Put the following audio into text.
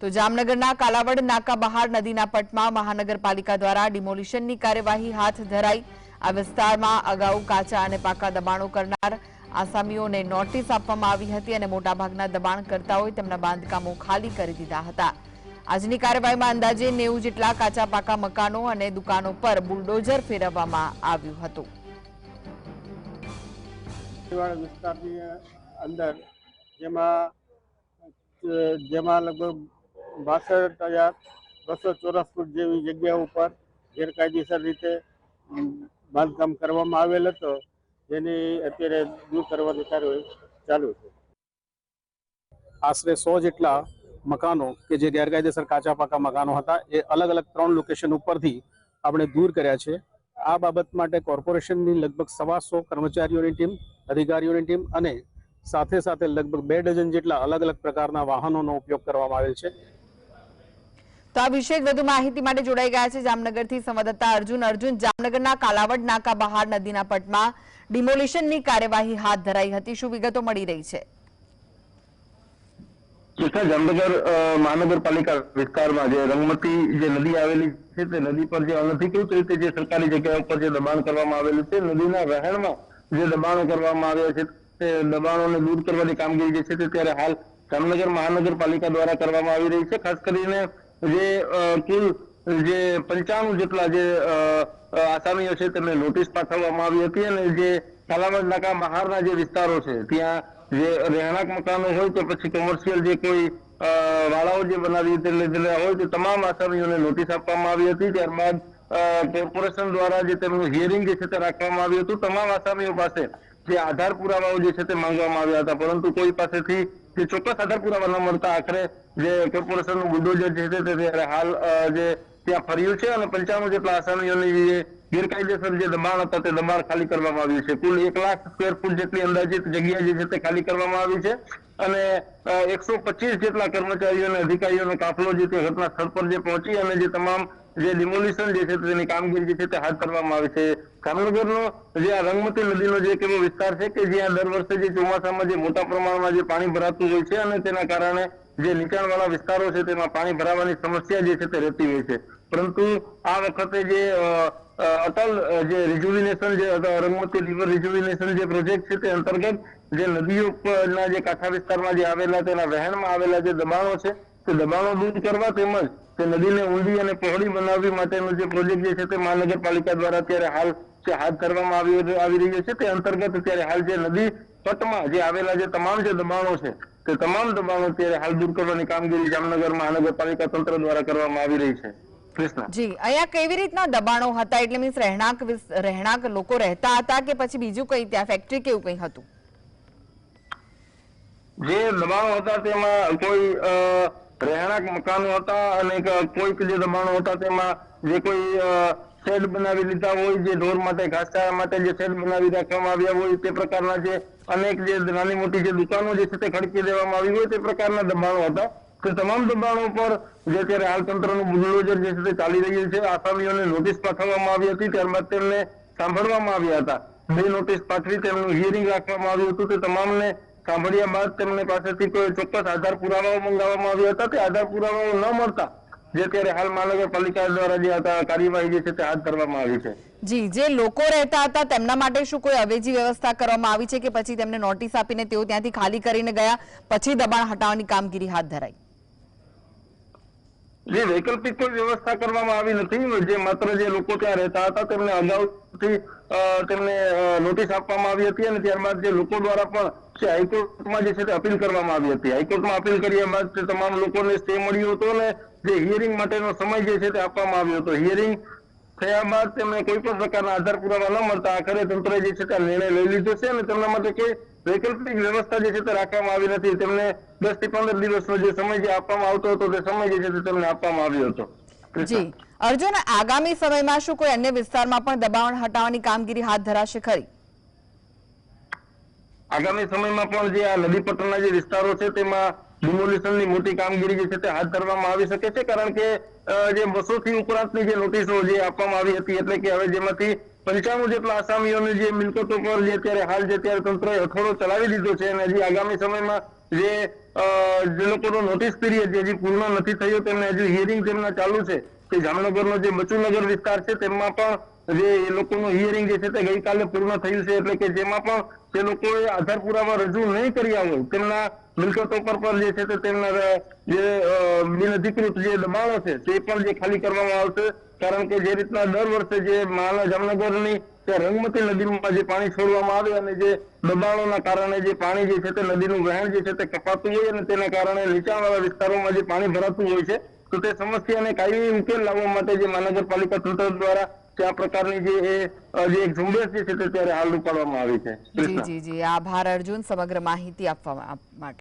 તો જામનગરના કાલાવડ નાકા બહાર નદીના પટમાં મહાનગરપાલિકા દ્વારા ડિમોલિશનની કાર્યવાહી હાથ ધરાઈ. આ વિસ્તારમાં અગાઉ કાચા અને પાકા દબાણો કરનાર આસામીઓને નોટિસ આપવામાં આવી હતી અને મોટાભાગના દબાણકર્તાઓએ તેમના બાંધકામો ખાલી કરી દીધા હતા. આજની કાર્યવાહીમાં અંદાજે નેવું જેટલા કાચા પાકા મકાનો અને દુકાનો પર બુલડોઝર ફેરવવામાં આવ્યું હતું. જેમાં લગભગ બાસઠ હજાર બસો ચોરસ ફૂટ જેવી જગ્યા ઉપર ગેરકાયદેસર રીતે બાંધકામ કરવામાં આવેલ હતો. જેની અત્યારે દૂર કરવાની કાર્યવાહી ચાલુ છે. આશરે સો જેટલા મકાનો કે જે ગેરકાયદેસર કાચા પાકા મકાનો હતા, એ અલગ અલગ ત્રણ લોકેશન ઉપરથી આપણે દૂર કર્યા છે. આ બાબત માટે કોર્પોરેશનની લગભગ સવાસો કર્મચારીઓની ટીમ, અધિકારીઓની ટીમ અને સાથે સાથે લગભગ બે ડઝન જેટલા અલગ અલગ પ્રકારના વાહનોનો ઉપયોગ કરવામાં આવેલ છે. તો વિશે વધુ માહિતી માટે જોડાઈ ગયા છે જામનગરથી સંવાદદાતા અર્જુન. અર્જુન, જામનગરના કાલાવડ નાકા બહાર નદીના પટમાં ડિમોલિશનની કાર્યવાહી હાથ ધરાઈ હતી. શું વિગતો મળી રહી છે? જામનગર મહાનગરપાલિકા વિસ્તારમાં જે રંગમતી જે નદી આવેલી છે, તે નદી પર જે અનધિકૃત રીતે જે સરકારી જગ્યા ઉપર જે દબાણ કરવામાં આવેલું છે, નદીના વહેણમાં જે દબાણો કરવામાં આવ્યા છે, તે દબાણોને દૂર કરવાની કામગીરી જે છે, તે ત્યારે હાલ જામનગર મહાનગરપાલિકા દ્વારા કરવામાં આવી રહી છે. ખાસ કરીને જે કુલ જે પંચાણું જેટલા જે આસામીઓ છે તેમને નોટિસ પાઠવવામાં આવી હતી અને જે સલામત નાકા બહારના જે વિસ્તારો છે, ત્યાં જે રહેણાંક મકાનો હોય કે પછી કોમર્શિયલ જે કોઈ વાળાઓ જે બનાવી દીધેલા હોય તે તમામ આસામીઓને નોટિસ આપવામાં આવી હતી. ત્યારબાદ કોર્પોરેશન દ્વારા જે તેમનું હિયરિંગ જે છે તે રાખવામાં આવ્યું હતું. તમામ આસામીઓ પાસે જે આધાર પુરાવાઓ જે છે તે માંગવામાં આવ્યા હતા. પરંતુ કોઈ પાસેથી જે ચોક્કસ આધાર પુરાવા ન મળતા આખરે જે કોર્પોરેશનનું બુલડોઝર જે છે તે ત્યારે હાલ જે ત્યાં ફર્યું છે અને પંચાણું જેટલા આસામીઓની જે ગેરકાયદેસર જે દબાણ હતા તે દબાણ ખાલી કરવામાં આવ્યું છે. કુલ એક લાખ સ્ક્વેર ફૂટ જેટલી અંદાજિત જગ્યા જે છે તે ખાલી કરવામાં આવી છે અને એકસો પચીસ જેટલા કર્મચારીઓ અને અધિકારીઓનો કાફલો જે તે ઘટના સ્થળ પર જે પહોંચી અને જે તમામ જે ડિમોલિશન જે છે તેની કામગીરી જે છે તે હાથ ધરવામાં આવી છે. જામનગરનો જે આ રંગમતી નદીનો જે એક એવો વિસ્તાર છે કે જ્યાં દર વર્ષે જે ચોમાસામાં જે મોટા પ્રમાણમાં જે પાણી ભરાતું હોય છે અને તેના કારણે જે નીચાણવાળા વિસ્તારો છે તેમાં પાણી ભરાવાની સમસ્યા જે છે તે રહેતી હોય છે. પરંતુ આ વખતે જે અટલ જે રિજુવિનેશન જે રંગમતી રિવર રિજુવિનેશન જે પ્રોજેક્ટ છે તે અંતર્ગત જે નદીઓ પરના જે કાંઠા વિસ્તારમાં જે આવેલા તેના વહેણમાં આવેલા જે દબાણો છે તે દબાણો દૂર કરવા તેમજ તે નદીને ઊંડી અને પહોળી બનાવવી માટેનો જે પ્રોજેક્ટ જે છે તે મહાનગરપાલિકા દ્વારા અત્યારે હાલ જે હાથ ધરવામાં આવી આવી રહ્યો છે. તે અંતર્ગત અત્યારે હાલ જે નદી પટમાં જે આવેલા જે તમામ જે દબાણો છે તે તમામ દબાણો અત્યારે હાલ દૂર કરવાની કામગીરી જામનગર મહાનગરપાલિકા તંત્ર દ્વારા કરવામાં આવી રહી છે. જી અહીંયા કેવી રીતના દબાણો હતા? એટલે મીન્સ રહેણાંક રહેણાંક લોકો રહેતા હતા કે પછી બીજું કઈ ત્યાં ફેક્ટરી કેવું કઈ હતું? જે દબાણો હતા તેમાં કોઈ રહેણાંક મકાનો હતા અને કોઈક જે દબાણો હતા તેમાં જે કોઈ શેડ બનાવી લીધા હોય, જે ઢોર માટે, ઘાસચારા માટે જે શેડ બનાવી રાખવામાં આવ્યા હોય, તે પ્રકારના જે અનેક જે નાની મોટી જે દુકાનો જે છે તે ખડકી દેવામાં આવી હોય, તે પ્રકારના દબાણો હતા. તે તમામ દબાણો પર જે અત્યારે હાલ તંત્રનું બુલડોઝર જે છે તે ચાલી રહ્યું છે આસામીઓને નોટિસ પાઠવવામાં આવી હતી, ત્યારબાદ તેમને સાંભળવામાં આવ્યા હતા. બે નોટિસ પાઠવી તેમનું હિયરિંગ રાખવામાં આવ્યું હતું. તે તમામને સાંભળ્યા બાદ તેમની પાસેથી કોઈ ચોક્કસ આધાર પુરાવાઓ મંગાવવામાં આવ્યા હતા તે આધાર પુરાવાઓ ન મળતા? જે અત્યારે હાલ મહાનગરપાલિકા દ્વારા જે કાર્યવાહી જે છે તે હાથ ધરવામાં આવી છે. જી, જે લોકો રહેતા હતા તેમના માટે શું કોઈ અવેજી વ્યવસ્થા કરવામાં આવી છે કે પછી તેમને નોટિસ આપીને તેઓ ત્યાંથી ખાલી કરીને ગયા, પછી દબાણ હટાવવાની કામગીરી હાથ ધરાઈ? જે વૈકલ્પિક કોઈ વ્યવસ્થા કરવામાં આવી નથી, જે માત્ર જે લોકો ત્યાં રહેતા હતા, તેમને અગાઉથી તેમને નોટિસ આપવામાં આવી હતી અને ત્યારબાદ જે લોકો દ્વારા પણ જે હાઈકોર્ટમાં જે છે તે અપીલ કરવામાં આવી હતી. હાઈકોર્ટમાં અપીલ કર્યા બાદ તે તમામ લોકોને સ્ટે મળ્યો હતો અને જે હિયરિંગ માટેનો સમય જે છે તે આપવામાં આવ્યો હતો. હિયરિંગ થયા બાદ તેમને કોઈ પણ પ્રકારના આધાર પુરાવા ન મળતા આખરે તંત્રએ જે છે તે નિર્ણય લઈ લીધો છે અને તેમના માટે કોઈ વૈકલ્પિક વ્યવસ્થા જે છે તે રાખવામાં આવી નથી. તેમને દસથી પંદર દિવસનો જે સમય જે આપવામાં આવતો હતો તે સમય જે છે તે તેમને આપવામાં આવ્યો હતો. જી. અર્જુન આગામી સમયમાં શું કોઈ અન્ય વિસ્તારમાં પણ દબાણ હટાવવાની કામગીરી હાથ ધરાશે ખરી? આગામી સમયમાં પણ જે આ નદી પટ્ટણના જે વિસ્તારો છે તેમાં ડિમોલિશનની મોટી કામગીરી જે છે તે હાથ ધરવામાં આવી શકે છે. કારણ કે જે બસો થી ઉપરાંતની જે નોટિસો જે આપવામાં આવી હતી એટલે કે હવે જેમાંથી પંચાણું જેટલા આસામીઓની જે મિલકતો પર જે અત્યારે હાલ જે અત્યારે તંત્રએ હથોડો ચલાવી દીધો છે અને હજી આગામી સમયમાં જે જે લોકોનો નોટિસ પીરિયડ જે હજી પૂર્ણ નથી થયો, તેમને હજી હિયરિંગ તેમના ચાલુ છે. કે જામનગરનો જે બચુનગર વિસ્તાર છે, તેમાં પણ જે લોકોનું હિયરિંગ જે છે તે ગઈકાલે પૂર્ણ થયું છે. એટલે કે જેમાં પણ જે લોકોએ આધાર પુરાવા રજૂ નહીં કર્યા હોય તેમના મિલકતો પર પણ જે છે તે તેમના જે બિનઅધિકૃત જે દબાણો છે તે પણ જે ખાલી કરવામાં આવશે. કારણ કે જે રીતના દર વર્ષે જે માલા જામનગરની તે રંગમતી નદીમાં જે પાણી છોડવામાં આવે અને જે દબાણોના કારણે જે પાણી જે છે તે નદીનું વહેણ જે છે તે કપાતું હોય અને તેના કારણે નીચાણવાળા વિસ્તારોમાં જે પાણી ભરાતું હોય છે, તો તે સમસ્યાને કાયમી ઉકેલ લાવવા માટે જે મહાનગરપાલિકા તંત્ર દ્વારા તે આ પ્રકારની જે જે એક ઝુંબેશ છે તે ત્યારે હાલ ઉપાડવામાં આવી છે. જી જી જી. આભાર અર્જુન. સમગ્ર માહિતી આપવા માટે.